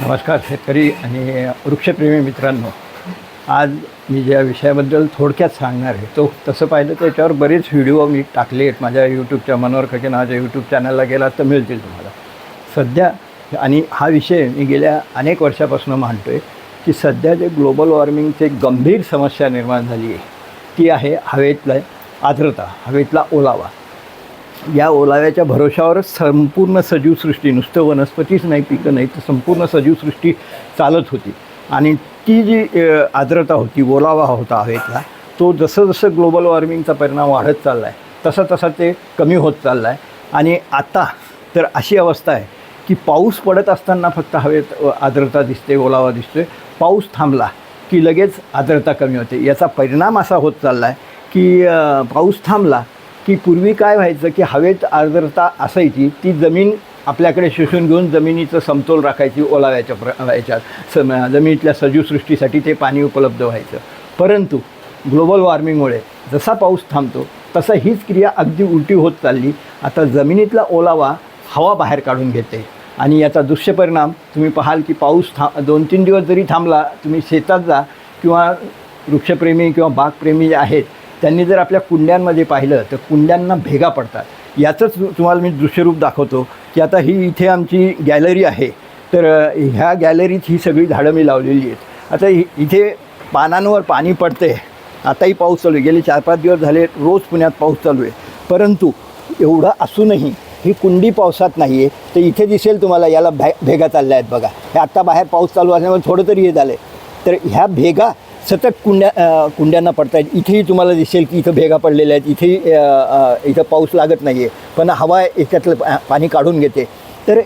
नमस्कार शेतकरी आणि वृक्षप्रेमी मित्रांनो. आज मी ज्या विषयाबद्दल थोडक्यात सांगणार आहे तो तसं पाहिलं तर त्याच्यावर बरेच व्हिडिओ मी टाकले आहेत. माझ्या यूट्यूबच्या मनोहर खके नावाच्या यूट्यूब चॅनलला गेला तर मिळतील तुम्हाला. सध्या आणि हा विषय मी गेल्या अनेक वर्षापासून मांडतो आहे की सध्या जे ग्लोबल वॉर्मिंगचे गंभीर समस्या निर्माण झाली आहे ती आहे हवेतला आर्द्रता हवेतला ओलावा. या ओलाव्याच्या भरोशावर संपूर्ण सजीवसृष्टी नुसतं वनस्पतीच नाही पिकं नाही तर संपूर्ण सजीवसृष्टी चालत होती. आणि ती जी आर्द्रता होती ओलावा होता हवेतला तो जसं जसं ग्लोबल वॉर्मिंगचा परिणाम वाढत चालला आहे तसा तसा ते कमी होत चालला आहे आणि आता तर अशी अवस्था आहे की पाऊस पडत असताना फक्त हवेत आर्द्रता दिसते ओलावा दिसतोय. पाऊस थांबला की लगेच आर्द्रता कमी होते. याचा परिणाम असा होत चालला आहे की पाऊस थांबला की पूर्वी काय व्हायचं की हवेत आर्द्रता असायची ती जमीन आपल्याकडे शोषून घेऊन जमिनीचं समतोल राखायची ओलाव्याच्या प्र याच्यात. सम जमिनीतल्या सजीवसृष्टीसाठी ते पाणी उपलब्ध व्हायचं. परंतु ग्लोबल वॉर्मिंगमुळे जसा पाऊस थांबतो तसा हीच क्रिया अगदी उलटी होत चालली. आता जमिनीतला ओलावा हवा बाहेर काढून घेते. आणि याचा दुष्यपरिणाम तुम्ही पाहाल की पाऊस था दोन तीन दिवस जरी थांबला तुम्ही शेतात जा किंवा वृक्षप्रेमी किंवा बागप्रेमी जे आहेत त्यांनी जर आपल्या कुंड्यांमध्ये पाहिलं तर कुंड्यांना भेगा पडतात. याचंच तुम्हाला मी दृश्यरूप दाखवतो की आता ही इथे आमची गॅलरी आहे. तर ह्या गॅलरीत ही सगळी झाडं मी लावलेली आहेत. आता इथे पानांवर पाणी पडते आताही पाऊस चालू आहे. गेले चार पाच दिवस झाले रोज पुण्यात पाऊस चालू आहे. परंतु एवढं असूनही ही कुंडी पावसात नाही आहे तर इथे दिसेल तुम्हाला याला भे भेगा चालल्या आहेत बघा. हे आत्ता बाहेर पाऊस चालू असल्यामुळे थोडं तरी हे झालं आहे तर ह्या भेगा सतत कुंड्या कुंड्यांना पडत आहेत इथेही तुम्हाला दिसेल की इथं भेगा पडलेल्या आहेत. इथेही इथं पाऊस लागत नाही आहे पण हवा याच्यातलं पा- पाणी काढून घेते. तर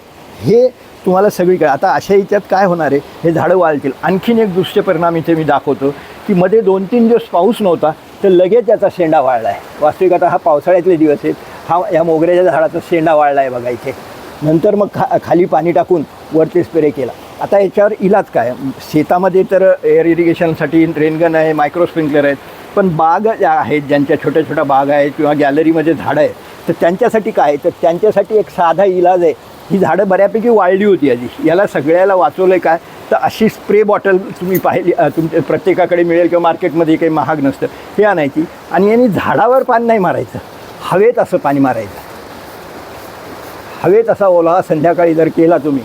हे तुम्हाला सगळीकडे आता अशा याच्यात काय होणार आहे? हे झाडं वाळतील. आणखीन एक दृश्य परिणाम इथे मी दाखवतो की मध्ये दोन तीन दिवस पाऊस नव्हता तर लगेच त्याचा शेंडा वाळला आहे वास्तविक आता हा पावसाळ्यातले दिवस आहेत. हा या मोगऱ्याच्या झाडाचा शेंडा वाळला आहे बघा इथे. नंतर मग खा खाली पाणी टाकून वरती स्प्रे केला. आता याच्यावर इलाज काय? शेतामध्ये तर एअर इरिगेशनसाठी रेनगन आहे मायक्रो स्प्रिंकलर आहेत पण बाग ज्या आहेत ज्यांच्या छोट्या छोट्या बाग आहेत किंवा गॅलरीमध्ये झाडं आहेत तर त्यांच्यासाठी काय? तर त्यांच्यासाठी एक साधा इलाज आहे. ही झाडं बऱ्यापैकी वाळली होती आधी. याला सगळ्याला वाचवलं आहे काय? तर अशी स्प्रे बॉटल तुम्ही पाहिली तुमच्या प्रत्येकाकडे मिळेल किंवा मार्केटमध्ये काही महाग नसतं. हे आणायची आणि यांनी झाडावर पाणी नाही मारायचं. हवेत असं पाणी मारायचं. हवेत असा ओलावा संध्याकाळी जर केला तुम्ही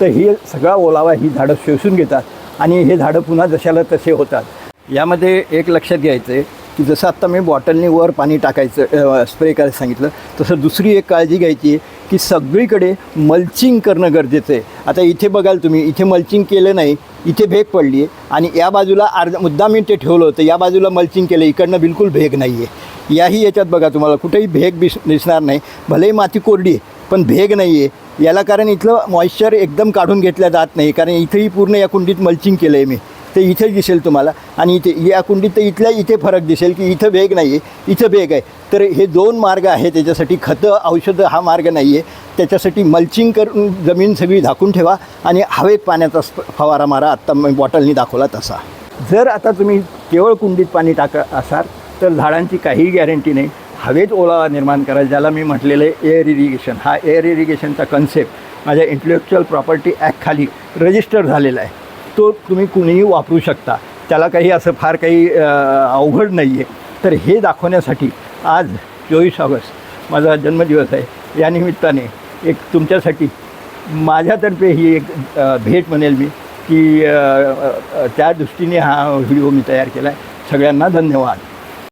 तर ही सगळा ओलावा ही झाडं शोषून घेतात आणि हे झाडं पुन्हा जशाला तसे होतात. यामध्ये एक लक्षात घ्यायचं आहे की जसं आत्ता मी बॉटलने वर पाणी टाकायचं स्प्रे करायला सांगितलं तसं दुसरी एक काळजी घ्यायची आहे की सगळीकडे मल्चिंग करणं गरजेचं आहे. आता इथे बघाल तुम्ही इथे मल्चिंग केलं नाही इथे भेग पडली आहे आणि या बाजूला अर्धा मुद्दा मी ते ठेवलं होतं या बाजूला मल्चिंग केलं इकडनं बिलकुल भेग नाही आहे याही याच्यात बघा तुम्हाला कुठेही भेग दिस दिसणार नाही. भलेही माती कोरडी आहे पण भेग नाही आहे याला कारण इथलं मॉइश्चर एकदम काढून घेतलं जात नाही. कारण इथेही पूर्ण या कुंडीत मल्चिंग केलं आहे मी. ते इथे दिसेल तुम्हाला. आणि इथे या कुंडीत तर इथल्या इथे फरक दिसेल की इथं वेग नाही आहे इथं वेग आहे. तर हे दोन मार्ग आहे त्याच्यासाठी. खतं औषधं हा मार्ग नाही आहे त्याच्यासाठी मल्चिंग करून जमीन सगळी झाकून ठेवा आणि हवेत पाण्याचा स्प- फवारा मारा. आत्ता बॉटलनी दाखवला तसा. जर आता तुम्ही केवळ कुंडीत पाणी टाका असाल तर झाडांची काहीही गॅरंटी नाही. हवेत ओलावा निर्माण करायचा ज्याला मी म्हटलेलं एअर इरिगेशन हा एअर इरिगेशनचा कन्सेप्ट माझ्या इंटलेक्च्युअल प्रॉपर्टी ॲक्टखाली रजिस्टर झालेला आहे. तो तुम्ही कुणीही वापरू शकता. त्याला काही असं फार काही अवघड नाही आहे तर हे दाखवण्यासाठी आज चोवीस ऑगस्ट माझा जन्मदिवस आहे. या निमित्ताने एक तुमच्यासाठी माझ्यातर्फे ही एक भेट म्हणेल मी की त्या दृष्टीने हा व्हिडिओ मी तयार केला आहे सगळ्यांना धन्यवाद.